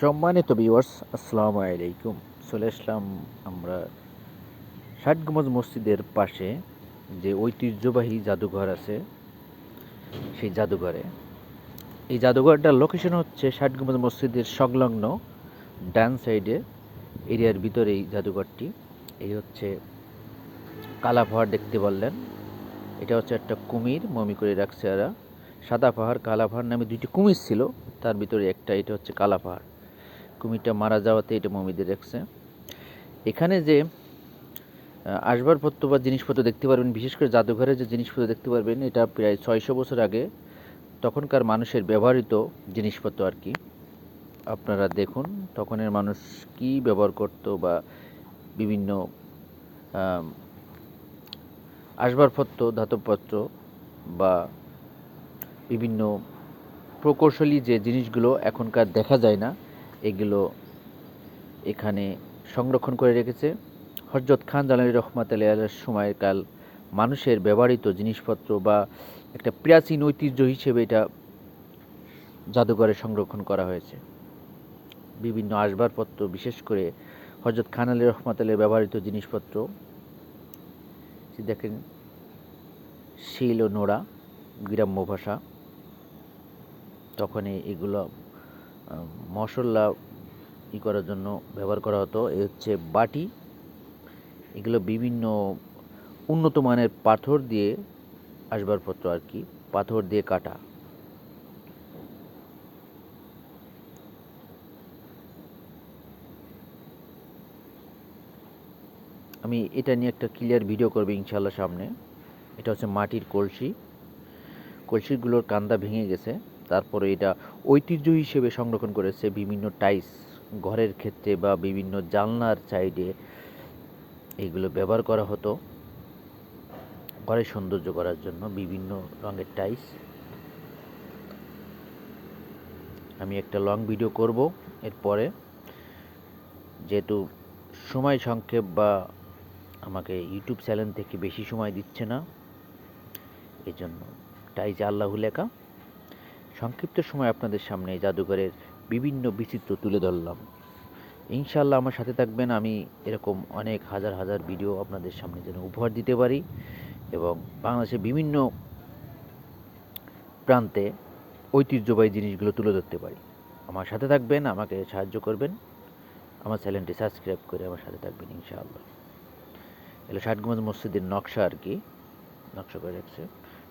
সম্মানিত ভিউয়ার্স আসসালামু আলাইকুম। চলে আসলাম আমরা ষাটগম্বুজ মসজিদের পাশে যে ঐতিহ্যবাহী জাদুঘর আছে, সেই জাদুঘরে। এই জাদুঘরটার লোকেশন হচ্ছে ষাটগম্বুজ মসজিদের সংলগ্ন ডান সাইডে এরিয়ার ভিতরে এই জাদুঘরটি। এই হচ্ছে কালা পাহাড় দেখতে পারলেন এটা হচ্ছে একটা কুমির, মমি করে রাখছে এরা। সাদা পাহাড়, কালা পাহাড় নামে দুইটি কুমির ছিল, তার ভিতরে একটা, এটা হচ্ছে কালা পাহাড়। কুমিরটা মারা যাওয়াতে এটা মমিদের রাখছে। এখানে যে আসবাবপত্র বা জিনিসপত্র দেখতে পারবেন, বিশেষ করে জাদুঘরে যে জিনিসপত্র দেখতে পারবেন, এটা প্রায় ছয়শো বছর আগে তখনকার মানুষের ব্যবহৃত জিনিসপত্র আর কি। আপনারা দেখুন তখনের মানুষ কি ব্যবহার করতো বা বিভিন্ন আসবাবপত্র ধাতবপত্র বা বিভিন্ন প্রকৌশলী যে জিনিসগুলো এখনকার দেখা যায় না এগুলো এখানে সংরক্ষণ করে রেখেছে। হজরত খান জালালি রহমাত আলাইহির সময়কাল মানুষের ব্যবহৃত জিনিসপত্র বা একটা প্রাচীন ঐতিহ্য হিসেবে এটা জাদুঘরে সংরক্ষণ করা হয়েছে। বিভিন্ন আসবাবপত্র, বিশেষ করে হজরত খান আলী রহমাত আলীর ব্যবহৃত জিনিসপত্র। দেখেন, শিল ও নোড়া, গ্রাম্য ভাষা। তখন এ- এগুলো মশলা ই করার জন্য ব্যবহার করা হতো। এ হচ্ছে বাটি। এগুলো বিভিন্ন উন্নত মানের পাথর দিয়ে আসবাবপত্র আর কি, পাথর দিয়ে কাটা। আমি এটা নিয়ে একটা ক্লিয়ার ভিডিও করব ইনশাল্লাহ সামনে। এটা হচ্ছে মাটির কলসি। কলসিগুলোর কান্দা ভেঙে গেছে। তারপরে এটা ঐতিহ্য হিসেবে সংরক্ষণ করেছে বিভিন্ন টাইস ঘরের ক্ষেত্রে বা বিভিন্ন জানলার সাইডে। এগুলো ব্যবহার করা হতো ঘরের সৌন্দর্য করার জন্য বিভিন্ন রঙের টাইস আমি একটা লং ভিডিও করব এরপরে। যেহেতু সময় সংক্ষেপ বা আমাকে ইউটিউব চ্যানেল থেকে বেশি সময় দিচ্ছে না এই যে আল্লাহ লেখা। সংক্ষিপ্ত সময় আপনাদের সামনে জাদুঘরের বিভিন্ন বিচিত্র তুলে ধরলাম। ইনশাল্লাহ আমার সাথে থাকবেন আমি এরকম অনেক হাজার হাজার ভিডিও আপনাদের সামনে যেন উপহার দিতে পারি এবং বাংলাদেশের বিভিন্ন প্রান্তে ঐতিহ্যবাহী জিনিসগুলো তুলে ধরতে পারি। আমার সাথে থাকবেন, আমাকে সাহায্য করবেন, আমার চ্যানেলটি সাবস্ক্রাইব করে আমার সাথে থাকবেন ইনশাআল্লাহ। এগুলো ষাটগম্বুজ মসজিদের নকশা আর কি, নকশা করে রাখছে।